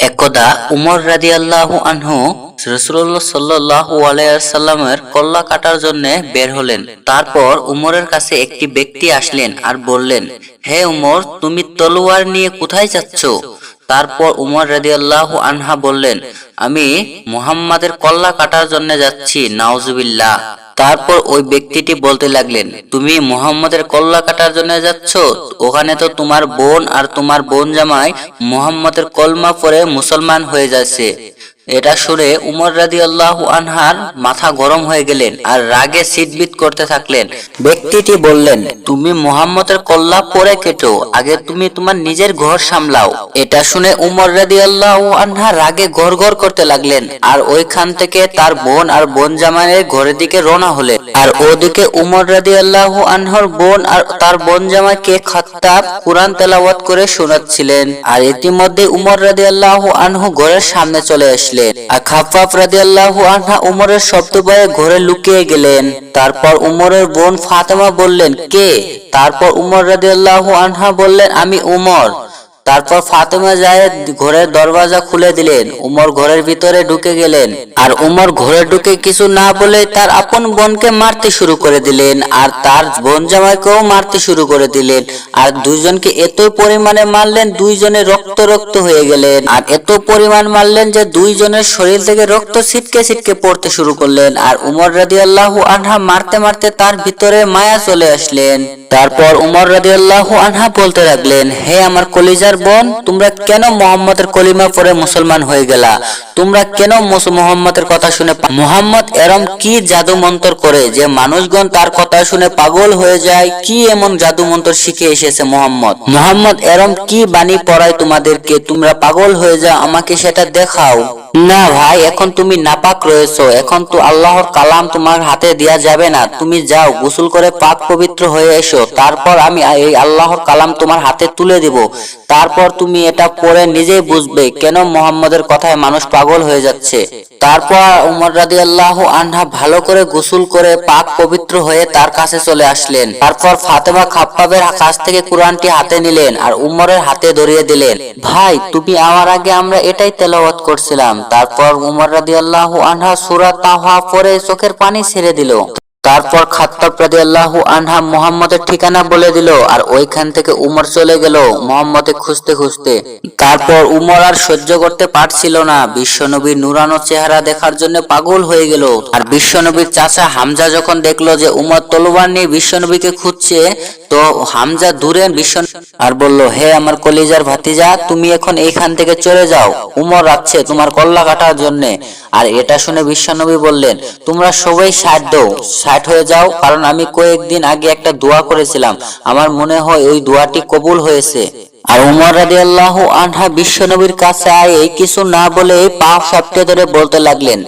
একদা উমর আনহু কল্লা কাটার জন্য বের হলেন। তারপর উমরের কাছে একটি ব্যক্তি আসলেন আর বললেন, হে উমর, তুমি তলোয়ার নিয়ে কোথায় যাচ্ছ? তারপর উমর রাদিয়াল্লাহু আনহা বললেন, আমি মুহাম্মাদের কল্লা কাটার জন্য যাচ্ছি, নাউজুবিল্লাহ। তারপর ওই ব্যক্তিটি বলতে লাগলেন, তুমি মোহাম্মদের কল্লা কাটার জন্য যাচ্ছ? ওখানে তো তোমার বোন আর তোমার বোন জামাই মোহাম্মদের কলমা পরে মুসলমান হয়ে যাচ্ছে। এটা শুনে উমর রাদি আল্লাহ আনহার মাথা গরম হয়ে গেলেন আর রাগে সিটবিট করতে থাকলেন। ব্যক্তিটি বললেন, তুমি মুহাম্মদের কল্লা পরে কেটো, আগে তুমি তোমার নিজের ঘর সামলাও। এটা শুনে উমর রাদি আল্লাহ আনহা রাগে ঘর ঘর করতে লাগলেন আর ওইখান থেকে তার বোন আর বোন জামাইয়ের ঘরের দিকে রওনা হলেন। আর ওদিকে উমর রাদি আল্লাহ আনহর বোন আর তার বোন জামাইকে খাত্তাব কোরআন তেলাওয়াত করে শোনাচ্ছিলেন। আর ইতিমধ্যে উমর রাদি আল্লাহ আনহু ঘরের সামনে চলে আসলেন। আর খাফাফ রাদি আল্লাহ আনহা উমরের শব্দ পায়ে ঘরে লুকিয়ে গেলেন। তারপর উমরের বোন ফাতেমা বললেন, কে? তারপর উমর রাজি আল্লাহ আনহা বললেন, আমি উমর। তারপর ফাতেমা জায়েদ ঘরের দরওয়াজা খুলে দিলেন। উমর ঘরের ভিতরে ঢুকে গেলেন। আর উমর ঘরে ঢুকে কিছু না বলে তার আপন বোনকে মারতে শুরু করে দিলেন আর তার বোন জামাইকেও মারতে শুরু করে দিলেন। আর দুইজনকে এত পরিমাণে মারলেন, দুইজনে রক্ত রক্ত হয়ে গেলেন। আর এত পরিমাণ মারলেন যে দুইজনের শরীর থেকে রক্ত ছিটকে ছিটকে পড়তে শুরু করলেন। আর উমর রাদি আল্লাহ আনহা মারতে মারতে তার ভিতরে মায়া চলে আসলেন। তারপর উমর রাদি আল্লাহ আনহা বলতে লাগলেন, হে আমার কলিজার বোন, তোমরা কেন মোহাম্মদের কলিমা পরে মুসলমান হয়ে গেলা? তোমরা কেন মোহাম্মদের কথা শুনে মোহাম্মদ এরম কি জাদু মন্তর করে যে মানুষগণ তার কথা শুনে পাগল হয়ে যায়? কি এমন জাদু মন্তর শিখে এসেছে মোহাম্মদ? মোহাম্মদ এরম কি বাণী পড়ায় তোমাদেরকে? তোমরা পাগল হয়ে যাও, আমাকে সেটা দেখাও। না ভাই, এখন তুমি নাপাক রয়েছো। এখন তো আল্লাহর কালাম তোমার হাতে দেয়া যাবে না। তুমি যাও, গোসল করে পাক পবিত্র হয়ে এসো। তারপর আমি এই আল্লাহর কালাম তোমার হাতে তুলে দিব। তারপর তুমি এটা পড়ে নিজেই বুঝবে কেন মোহাম্মদের কথায় মানুষ পাগল হয়ে যাচ্ছে। তারপর উমর রাদি আল্লাহ আনহা ভালো করে গোসল করে পাক পবিত্র হয়ে তার কাছে চলে আসলেন। তারপর ফাতেমা খাপ্পাবের কাছ থেকে কোরআনটি হাতে নিলেন আর উমরের হাতে ধরিয়ে দিলেন। ভাই, তুমি আমার আগে আমরা এটাই তেলাওয়াত করছিলাম। তারপর উমর রাদি আল্লাহ আনহা সুরা তাহা পরে চোখের পানি ছেড়ে দিল। তারপর খাত্তাব রাদি আল্লাহ আনহা মোহাম্মদের ঠিকানা বলে দিল আর ওইখান থেকে উমর চলে গেল মোহাম্মদে খুঁজতে খুঁজতে। তারপর উমর আর সহ্য করতে পারছিল না। বিশ্বনবীর নুরানো চেহারা দেখার জন্য পাগল হয়ে গেল। আর বিশ্বনবীর চাচা হামজা যখন দেখল যে উমর তলোয়ার নিয়ে বিশ্বনবীকে খুঁজছে, তো হামজা দূরে বিশ্ব আর বলল, হে আমার কলিজার ভাতিজা, তুমি এখন এইখান থেকে চলে যাও। উমর আছে তোমার কল্লা কাটার জন্য। আর এটা শুনে বিশ্বনবী বললেন, তোমরা সবাই দাও ষাট হয়ে যাও, কারণ আমি কয়েকদিন আগে একটা দোয়া করেছিলাম। আমার মনে হয় ওই দোয়াটি কবুল হয়েছে। আর উমর রাদি আল্লাহ আনহা বিশ্বনবীর কাছে আয়ে কিছু না বলে পা সপ্তাহে ধরে বলতে লাগলেন,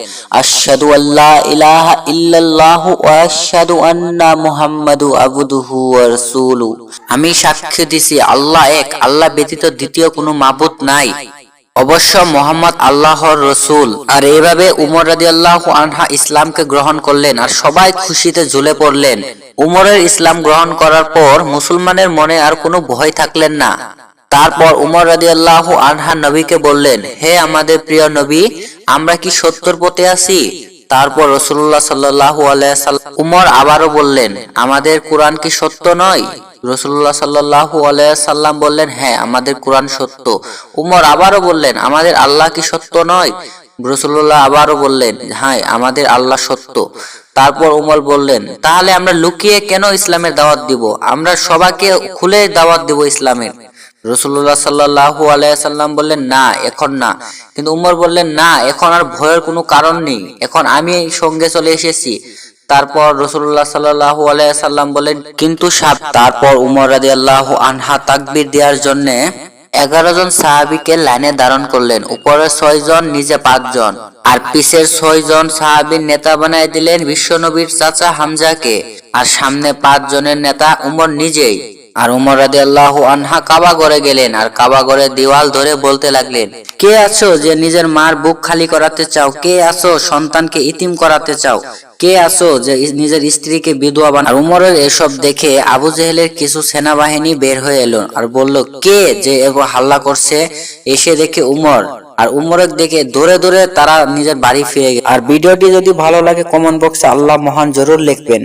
আশহাদু আল্লাহ ইলাহা ইল্লাল্লাহ ওয়া আন্না মুহাম্মাদু আবদুহু ওয়া রাসূলু আমি সাক্ষ্য দিছি, আল্লাহ এক, আল্লাহ ব্যতীত দ্বিতীয় কোনো মাবুদ নাই। অবশ্য মোহাম্মদ আল্লাহর রসুল আর এভাবে উমর রাজি আল্লাহ আনহা ইসলামকে গ্রহণ করলেন আর সবাই খুশিতে ঝুলে পড়লেন। উমরের ইসলাম গ্রহণ করার পর মুসলমানের মনে আর কোনো ভয় থাকলেন না। তারপর উমর রাজি আল্লাহ আনহা নবীকে বললেন, হে আমাদের প্রিয় নবী, আমরা কি সত্যর পথে আছি? তারপর রসুল্লাহ সাল্লাহু উমর আবারও বললেন, আমাদের কোরআন কি সত্য নয়? রসুল্লাহ সাল্লাহু আলাইসাল্লাম বললেন হ্যাঁ আমাদের কোরআন সত্য। উমর আবারও বললেন, আমাদের আল্লাহ কি সত্য নয়? রসুল্লাহ আবারও বললেন হ্যাঁ আমাদের আল্লাহ সত্য। তারপর উমর বললেন, তাহলে আমরা লুকিয়ে কেন ইসলামের দাওয়াত দিব? আমরা সবাইকে খুলে দাওয়াত দিব ইসলামের। রসুল্লাহ সাল্লাহু আলাইসাল্লাম বললেন, না, এখন না। কিন্তু উমর বললেন, না, এখন আর ভয়ের কোনো কারণ নেই। এখন আমি সঙ্গে চলে এসেছি। তারপর রসুল্লাহ সাল্লাহু আলাইসাল্লাম বলেন কিন্তু সাপ তারপর উমর রাদি আল্লাহ আনহা তাকবির দেওয়ার জন্য এগারো জন সাহাবিকে লাইনে ধারণ করলেন। উপরে ছয় জন নিজে পাঁচজন আর পিছের ছয় জন সাহাবির নেতা বানায় দিলেন বিশ্বনবীর চাচা হামজাকে। আর সামনে পাঁচ জনের নেতা উমর নিজেই। আর উমর রাদি আল্লাহ আনহা কাবা ঘরে গেলেন আর কাবা ঘরে দেওয়াল ধরে বলতে লাগলেন, কে আছো যে নিজের মার বুক খালি করাতে চাও? কে আছো সন্তানকে ইতিম করাতে চাও? কে আছো যে নিজের স্ত্রীকে বিধবা বান উমরের এসব দেখে আবু জেহেলের কিছু সেনাবাহিনী বের হয়ে এলো আর বলল, কে যে এগো হাল্লা করছে? এসে দেখে উমর আর উমরক দেখে দৌড়ে দৌড়ে তারা নিজের বাড়ি ফিরে গেল। আর ভিডিওটি যদি ভালো লাগে, কমেন্ট বক্সে আল্লাহ মহান জরুর লিখবেন।